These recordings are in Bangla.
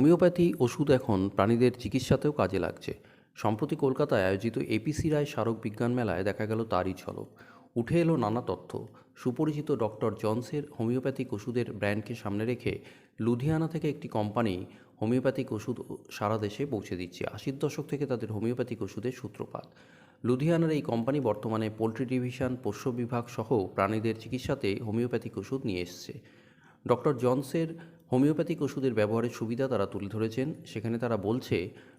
হোমিওপ্যাথি ওষুধ এখন প্রাণীদের চিকিৎসাতেও কাজে লাগছে। সম্প্রতি কলকাতায় আয়োজিত এপিসি রায় স্মারক বিজ্ঞান মেলায় দেখা গেল তারই ঝলক। উঠে এলো নানা তথ্য। সুপরিচিত ডক্টর জনসের হোমিওপ্যাথিক ওষুধের ব্র্যান্ডকে সামনে রেখে লুধিয়ানা থেকে একটি কোম্পানি হোমিওপ্যাথিক ওষুধ সারা দেশে পৌঁছে দিচ্ছে। আশির দশক থেকে তাদের হোমিওপ্যাথিক ওষুধের সূত্রপাত। লুধিয়ানার এই কোম্পানি বর্তমানে পোলট্রি ডিভিশন, পোষ্য বিভাগ সহ প্রাণীদের চিকিৎসাতে হোমিওপ্যাথিক ওষুধ নিয়ে এসছে। ডক্টর জনসের হোমিওপ্যাথিক ওষুধের ব্যবহারের সুবিধা তারা তুলে ধরেছেন। সেখানে তারা বলছে,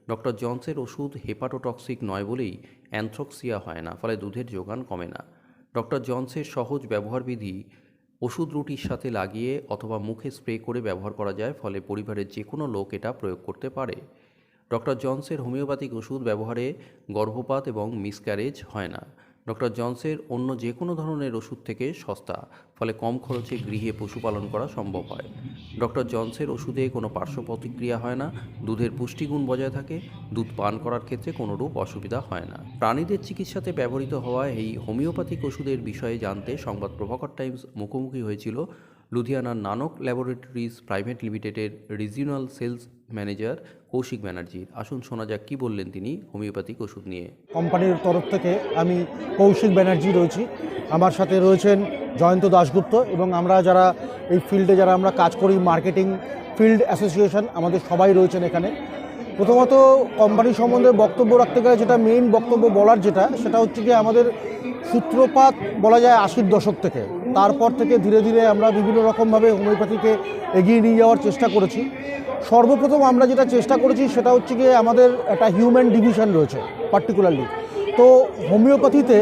ডক্টর জনসের ওষুধ হেপাটোটক্সিক নয় বলেই অ্যানথ্রক্সিয়া হয় না, ফলে দুধের যোগান কমে না। ডক্টর জনসের সহজ ব্যবহারবিধি ওষুধ রুটির সাথে লাগিয়ে অথবা মুখে স্প্রে করে ব্যবহার করা যায়, ফলে পরিবারের যে কোনো লোক এটা প্রয়োগ করতে পারে। ডক্টর জনসের হোমিওপ্যাথিক ওষুধ ব্যবহারে গর্ভপাত এবং মিসক্যারেজ হয় না। ডক্টর জনসের অন্য যে কোনো ধরনের ওষুধ থেকে সস্তা, ফলে কম খরচে গৃহে পশুপালন করা সম্ভব হয়। ডক্টর জনসের ওষুধে কোনো পার্শ্ব প্রতিক্রিয়া হয় না, দুধের পুষ্টিগুণ বজায় থাকে, দুধ পান করার ক্ষেত্রে কোনোরূপ অসুবিধা হয় না। প্রাণীদের চিকিৎসাতে ব্যবহৃত হওয়া এই হোমিওপ্যাথিক ওষুধের বিষয়ে জানতে সংবাদ প্রভাকর টাইমস মুখোমুখি হয়েছিল লুধিয়ানার নানক ল্যাবরেটরিজ প্রাইভেট লিমিটেডের রিজিওনাল সেলস ম্যানেজার কৌশিক ব্যানার্জির আসুন শোনা যাক কী বললেন তিনি হোমিওপ্যাথিক ওষুধ নিয়ে। কোম্পানির তরফ থেকে আমি কৌশিক ব্যানার্জি রয়েছি। আমার সাথে রয়েছেন জয়ন্ত দাশগুপ্ত এবং আমরা যারা এই ফিল্ডে যারা আমরা কাজ করি, মার্কেটিং ফিল্ড অ্যাসোসিয়েশন, আমাদের সবাই রয়েছেন এখানে। প্রথমত কোম্পানি সম্বন্ধে বক্তব্য রাখতে গেলে যেটা মেইন বক্তব্য বলার যেটা, সেটা হচ্ছে কি আমাদের সূত্রপাত বলা যায় আশির দশক থেকে। তারপর থেকে ধীরে ধীরে আমরা বিভিন্ন রকমভাবে হোমিওপ্যাথিকে এগিয়ে নিয়ে যাওয়ার চেষ্টা করেছি। সর্বপ্রথম আমরা যেটা চেষ্টা করেছি সেটা হচ্ছে গিয়ে আমাদের একটা হিউম্যান ডিভিশন রয়েছে, পার্টিকুলারলি। তো হোমিওপ্যাথিতে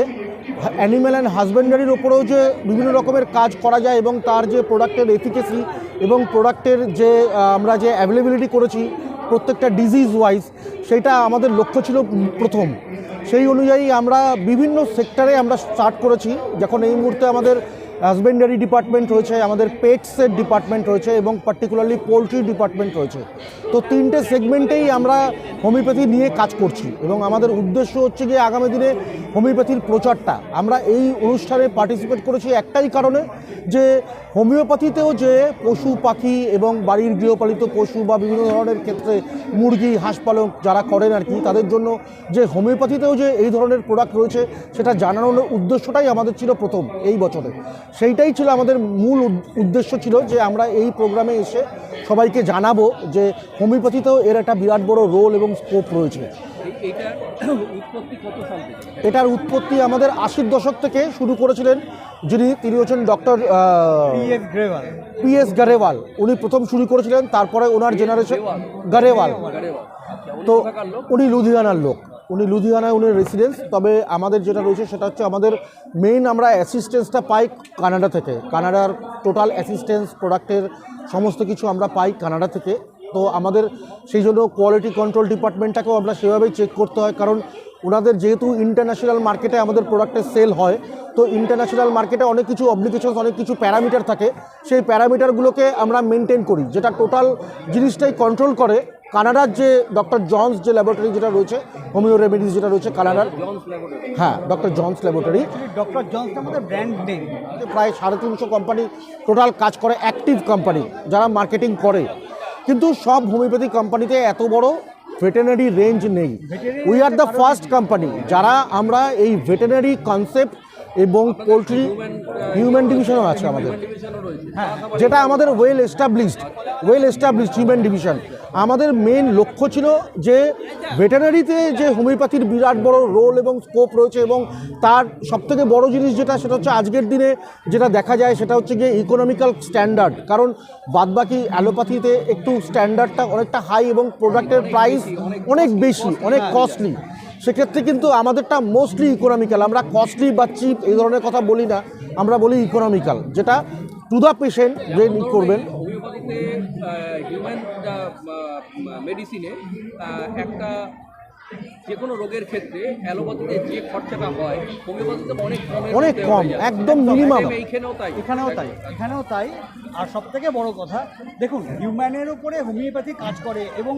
অ্যানিম্যাল অ্যান্ড হাজব্যান্ডারির ওপরেও যে বিভিন্ন রকমের কাজ করা যায় এবং তার যে প্রোডাক্টের এফিকেসি এবং প্রোডাক্টের যে আমরা যে অ্যাভেলেবিলিটি করেছি প্রত্যেকটা ডিজিজ ওয়াইজ সেটা আমাদের লক্ষ্য ছিল প্রথম। সেই অনুযায়ী আমরা বিভিন্ন সেক্টরে আমরা স্টার্ট করেছি। যখন এই মুহূর্তে আমাদের হাজবেন্ডারি ডিপার্টমেন্ট রয়েছে, আমাদের পেটসের ডিপার্টমেন্ট রয়েছে এবং পার্টিকুলারলি পোলট্রি ডিপার্টমেন্ট রয়েছে। তো তিনটে সেগমেন্টেই আমরা হোমিওপ্যাথি নিয়ে কাজ করছি এবং আমাদের উদ্দেশ্য হচ্ছে গিয়ে আগামী দিনে হোমিওপ্যাথির প্রচারটা। আমরা এই অনুষ্ঠানে পার্টিসিপেট করেছি একটাই কারণে যে হোমিওপ্যাথিতেও যে পশু পাখি এবং বাড়ির গৃহপালিত পশু বা বিভিন্ন ধরনের ক্ষেত্রে মুরগি, হাঁস যারা করেন আর কি, তাদের জন্য যে হোমিওপ্যাথিতেও যে এই ধরনের প্রোডাক্ট রয়েছে, সেটা জানানোর উদ্দেশ্যটাই আমাদের ছিল প্রথম এই বছরে। সেইটাই ছিল আমাদের মূল উদ্দেশ্য ছিল যে আমরা এই প্রোগ্রামে এসে সবাইকে জানাব যে হোমিওপ্যাথিতেও এর একটা বিরাট বড় রোল এবং স্কোপ রয়েছে। এটার উৎপত্তি আমাদের আশির দশক থেকে শুরু করেছিলেন যিনি তিনি হচ্ছেন doctor PS P S Grewal. উনি প্রথম শুরু করেছিলেন তারপরে ওনার জেনারেশন গারেওয়াল। তো উনি লুধিয়ানার লোক। উনি লুধিয়ানায়, উনি রেসিডেন্স তবে আমাদের যেটা রয়েছে সেটা হচ্ছে আমাদের মেইন আমরা অ্যাসিস্ট্যান্সটা পাই কানাডা থেকে। কানাডার টোটাল অ্যাসিস্ট্যান্স প্রোডাক্টের সমস্ত কিছু আমরা পাই কানাডা থেকে। তো আমাদের সেই জন্য কোয়ালিটি কন্ট্রোল ডিপার্টমেন্টটাকেও আমরা সেভাবেই চেক করতে হয়, কারণ ওনাদের যেহেতু ইন্টারন্যাশনাল মার্কেটে আমাদের প্রোডাক্টের সেল হয়, তো ইন্টারন্যাশনাল মার্কেটে অনেক কিছু অব্লিকেশনস অনেক কিছু প্যারামিটার থাকে। সেই প্যারামিটারগুলোকে আমরা মেনটেন করি, যেটা টোটাল জিনিসটাই কন্ট্রোল করে। কানাডার যে ডক্টর জনস যে ল্যাবরেটরি যেটা রয়েছে হোমিও রেমেডিস যেটা রয়েছে কানাডার হ্যাঁ doctor Johns laboratory doctor Johnson আমাদের ব্র্যান্ড নেম প্রায় সাড়ে তিনশো কোম্পানি টোটাল কাজ করে অ্যাক্টিভ কোম্পানি যারা মার্কেটিং করে। কিন্তু সব হোমিওপ্যাথি কোম্পানিতে এত বড় ভেটেনারি রেঞ্জ নেই। We are the first company যারা আমরা এই ভেটেনারি কনসেপ্ট এবং পোলট্রি হিউম্যান ডিভিশনও আছে আমাদের। হ্যাঁ যেটা আমাদের well established well established human division আমাদের মেন লক্ষ্য ছিল যে ভেটেনারিতে যে হোমিওপ্যাথির বিরাট বড় রোল এবং স্কোপ রয়েছে এবং তার সবথেকে বড় জিনিস যেটা, সেটা হচ্ছে আজকের দিনে যেটা দেখা যায়, সেটা হচ্ছে গিয়ে ইকোনমিক্যাল স্ট্যান্ডার্ড কারণ বাদবাকি অ্যালোপ্যাথিতে একটু স্ট্যান্ডার্ডটা অনেকটা হাই এবং প্রোডাক্টের প্রাইস অনেক বেশি, অনেক কস্টলি সেক্ষেত্রে কিন্তু আমাদেরটা মোস্টলি ইকোনমিক্যাল আমরা কস্টলি বা চিপ এই ধরনের কথা বলি না। আমরা বলি ইকোনমিক্যাল যেটা টু দ্য পেশেন্ট যে করবেন। হিউম্যান মেডিসিনে একটা যে কোনো রোগের ক্ষেত্রে অ্যালোপ্যাথিতে যে খরচাটা হয় হোমিওপ্যাথিতে অনেক অনেক কম, একদম minimum। এইখানেও তাই। এখানেও তাই এখানেও তাই। আর সব থেকে বড় কথা দেখুন হিউম্যানের উপরে হোমিওপ্যাথি কাজ করে এবং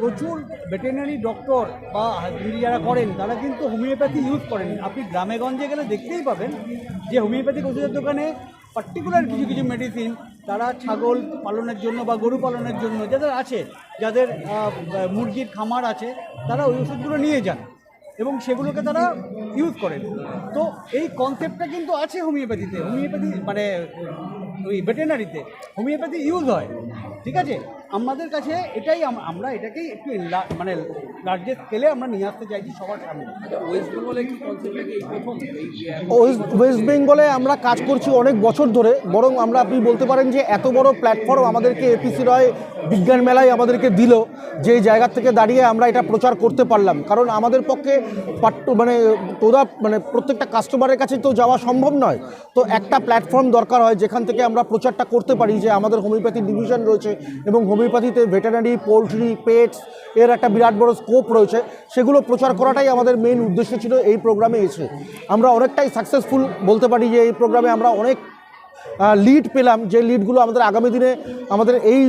প্রচুর ভেটেরিনারি ডক্টর বা যিনি যারা করেন, তারা কিন্তু হোমিওপ্যাথি ইউজ করেন। আপনি গ্রামে গঞ্জে গেলে দেখতেই পাবেন যে হোমিওপ্যাথিক ওষুধের দোকানে পার্টিকুলার কিছু কিছু মেডিসিন তারা ছাগল পালনের জন্য বা গরু পালনের জন্য যাদের আছে, যাদের মুরগির খামার আছে, তারা ওই ওষুধগুলো নিয়ে যান এবং সেগুলোকে তারা ইউজ করেন। তো এই কনসেপ্টটা কিন্তু আছে হোমিওপ্যাথিতে। হোমিওপ্যাথি মানে ওই ভেটেনারিতে হোমিওপ্যাথি ইউজ হয়। ঠিক আছে? আমাদের কাছে এটাই আম- আমরা এটাকেই একটু মানে লার্জেস্ট স্কেলে আমরা নিয়ে আসতে চাইছি সবার সামনে। আচ্ছা ওয়েস্ট বেঙ্গলে আমরা কাজ করছি অনেক বছর ধরে বরং আমরা আপনি বলতে পারেন যে এত বড় প্ল্যাটফর্ম আমাদেরকে এপিসি রয় বিজ্ঞান মেলায় আমাদেরকে দিল যে জায়গা থেকে দাঁড়িয়ে আমরা এটা প্রচার করতে পারলাম। কারণ আমাদের পক্ষে পাট্ট মানে তোরা মানে প্রত্যেকটা কাস্টমারের কাছে তো যাওয়া সম্ভব নয়। তো একটা প্ল্যাটফর্ম দরকার হয় যেখান থেকে আমরা প্রচারটা করতে পারি যে আমাদের হোমিওপ্যাথি ডিভিশন রয়েছে এবং হোমিওপ্যাথিতে ভেটেনারি পোলট্রি পেটস এর একটা বিরাট বড় স্কোপ রয়েছে, সেগুলো প্রচার করাটাই আমাদের মেইন উদ্দেশ্য ছিল এই প্রোগ্রামে এসে। আমরা অনেকটাই সাকসেসফুল বলতে পারি যে এই প্রোগ্রামে আমরা অনেক লিড পেলাম, যে লিডগুলো আমাদের আগামী দিনে আমাদের এই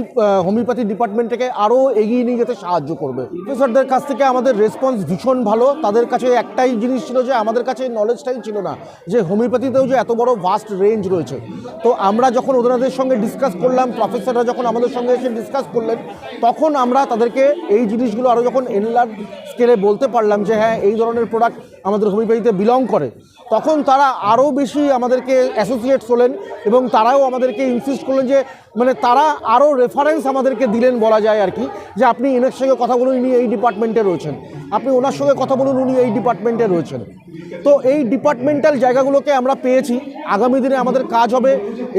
হোমিওপ্যাথি ডিপার্টমেন্টটাকে আরও এগিয়ে নিয়ে যেতে সাহায্য করবে। প্রফেসরদের কাছ থেকে আমাদের রেসপন্স ভীষণ ভালো। তাদের কাছে একটাই জিনিস ছিল যে আমাদের কাছে নলেজটাই ছিল না, যে হোমিওপ্যাথিতেও যে এত বড় ভাস্ট রেঞ্জ রয়েছে। তো আমরা যখন ওনাদের সঙ্গে ডিসকাস করলাম প্রফেসররা যখন আমাদের সঙ্গে এসে ডিসকাস করলেন, তখন আমরা তাদেরকে এই জিনিসগুলো আরও যখন এনলার্জ স্কেলে বলতে পারলাম যে হ্যাঁ এই ধরনের প্রোডাক্ট আমাদের হোমিওপ্যাথিতে বিলং করে, তখন তারা আরও বেশি আমাদেরকে অ্যাসোসিয়েটস হলেন এবং তারাও আমাদেরকে ইনসিস্ট করলেন যে মানে তারা আরও রেফারেন্স আমাদেরকে দিলেন বলা যায় আর কি, যে আপনি এনার সঙ্গে কথা বলুন, উনি এই ডিপার্টমেন্টে রয়েছেন। আপনি ওনার সঙ্গে কথা বলুন, উনি এই ডিপার্টমেন্টে রয়েছেন। তো এই ডিপার্টমেন্টাল জায়গাগুলোকে আমরা পেয়েছি। আগামী দিনে আমাদের কাজ হবে।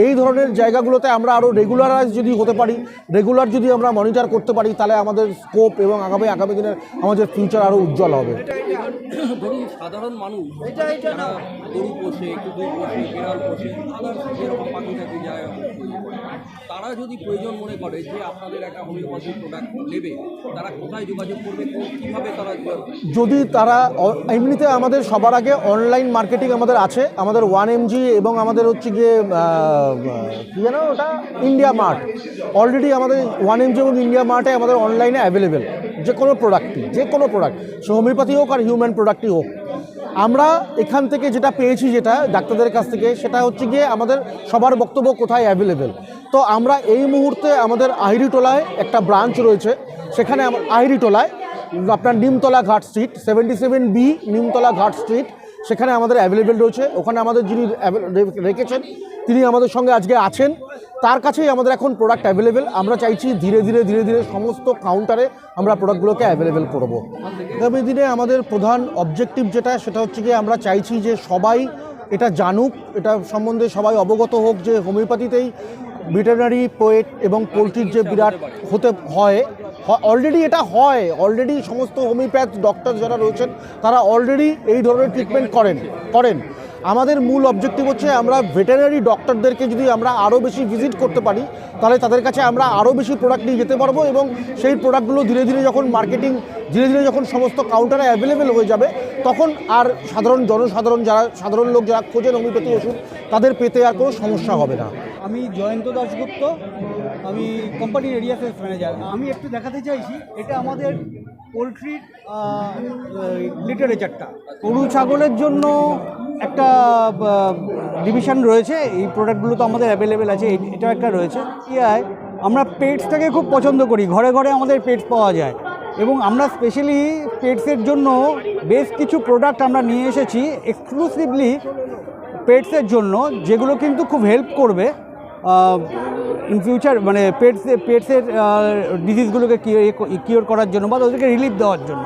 এই ধরনের জায়গাগুলোতে আমরা আরও রেগুলারাইজ যদি হতে পারি রেগুলার যদি আমরা মনিটর করতে পারি, তাহলে আমাদের স্কোপ এবং আগামী আগামী দিনের আমাদের ফিউচার আরও উজ্জ্বল হবে। সাধারণ মানুষ যেরকম পাখি টাকি যায় তারা যদি প্রয়োজন মনে করে যে আপনাদের একটা হোমিওপ্যাথি প্রোডাক্ট নেবে, তারা কোথায় যোগাযোগ করবে কীভাবে তারা যদি তারা এমনিতে আমাদের সবার আগে অনলাইন মার্কেটিং আমাদের আছে, আমাদের ওয়ান এমজি এবং আমাদের হচ্ছে গিয়ে কি জানো ওটা? ইন্ডিয়া মার্ট অলরেডি আমাদের ওয়ান এমজি এবং ইন্ডিয়া মার্টে আমাদের অনলাইনে অ্যাভেলেবেল যে কোনো প্রোডাক্টই যে কোনো প্রোডাক্ট সে হোমিওপ্যাথি হোক আর হিউম্যান প্রোডাক্টই হোক। আমরা এখান থেকে যেটা পেয়েছি যেটা ডাক্তারদের কাছ থেকে, সেটা হচ্ছে গিয়ে আমাদের সবার বক্তব্য কোথায় অ্যাভেলেবেল তো আমরা এই মুহূর্তে আমাদের আহিরিটোলায় একটা ব্রাঞ্চ রয়েছে। সেখানে আহিরিটোলায় আপনার Nimtala Ghat street seventy seven B Nimtala Ghat street সেখানে আমাদের অ্যাভেলেবেল রয়েছে। ওখানে আমাদের যিনি রেখেছেন, তিনি আমাদের সঙ্গে আজকে আছেন। তার কাছেই আমাদের এখন প্রোডাক্ট অ্যাভেলেবেল আমরা চাইছি ধীরে ধীরে ধীরে ধীরে সমস্ত কাউন্টারে আমরা প্রোডাক্টগুলোকে অ্যাভেলেবেল করব। আগামী দিনে আমাদের প্রধান অবজেক্টিভ যেটা, সেটা হচ্ছে গিয়ে আমরা চাইছি যে সবাই এটা জানুক। এটা সম্বন্ধে সবাই অবগত হোক যে হোমিওপ্যাথিতেই ভেটেরিনারি পোয়েট এবং পোলট্রির যে বিরাট হতে হয় অলরেডি এটা হয়। অলরেডি সমস্ত হোমিওপ্যাথ ডক্টর যারা রয়েছেন, তারা অলরেডি এই ধরনের ট্রিটমেন্ট করেন করেন। আমাদের মূল অবজেক্টিভ হচ্ছে আমরা ভেটেরিনারি ডক্টরদেরকে যদি আমরা আরও বেশি ভিজিট করতে পারি, তাহলে তাদের কাছে আমরা আরও বেশি প্রোডাক্ট নিয়ে যেতে পারব এবং সেই প্রোডাক্টগুলো ধীরে ধীরে যখন মার্কেটিং ধীরে ধীরে যখন সমস্ত কাউন্টারে অ্যাভেলেবেল হয়ে যাবে, তখন আর সাধারণ জনসাধারণ যারা, সাধারণ লোক যারা খোঁজেন হোমিওপ্যাথি ওষুধ, তাদের পেতে আর কোনো সমস্যা হবে না। আমি জয়ন্ত দাশগুপ্ত আমি কোম্পানির এরিয়া সেলস ম্যানেজার আমি একটু দেখাতে চাইছি, এটা আমাদের পোলট্রির লিটারেচারটা গরু, ছাগলের জন্য একটা ডিভিশন রয়েছে। এই প্রোডাক্টগুলো তো আমাদের অ্যাভেলেবেল আছে এটাও একটা রয়েছে। ইয়ায় আমরা পেটসটাকে খুব পছন্দ করি। ঘরে ঘরে আমাদের পেটস পাওয়া যায়। এবং আমরা স্পেশালি পেটসের জন্য বেশ কিছু প্রোডাক্ট আমরা নিয়ে এসেছি এক্সক্লুসিভলি পেটসের জন্য, যেগুলো কিন্তু খুব হেল্প করবে। ইন ফিউচার মানে পেটস পেটসের ডিজিজগুলোকে কিওর করার জন্য বা ওদেরকে রিলিফ দেওয়ার জন্য।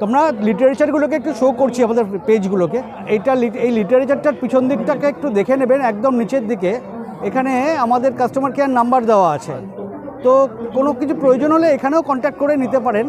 তোমরা লিটারেচারগুলোকে একটু শো করছি আমাদের পেজগুলোকে এইটা এই লিটারেচারটার পিছন দিকটাকে একটু দেখে নেবেন, একদম নিচের দিকে। এখানে আমাদের কাস্টমার কেয়ার নাম্বার দেওয়া আছে। তো কোনো কিছু প্রয়োজন হলে এখানেও কন্ট্যাক্ট করে নিতে পারেন।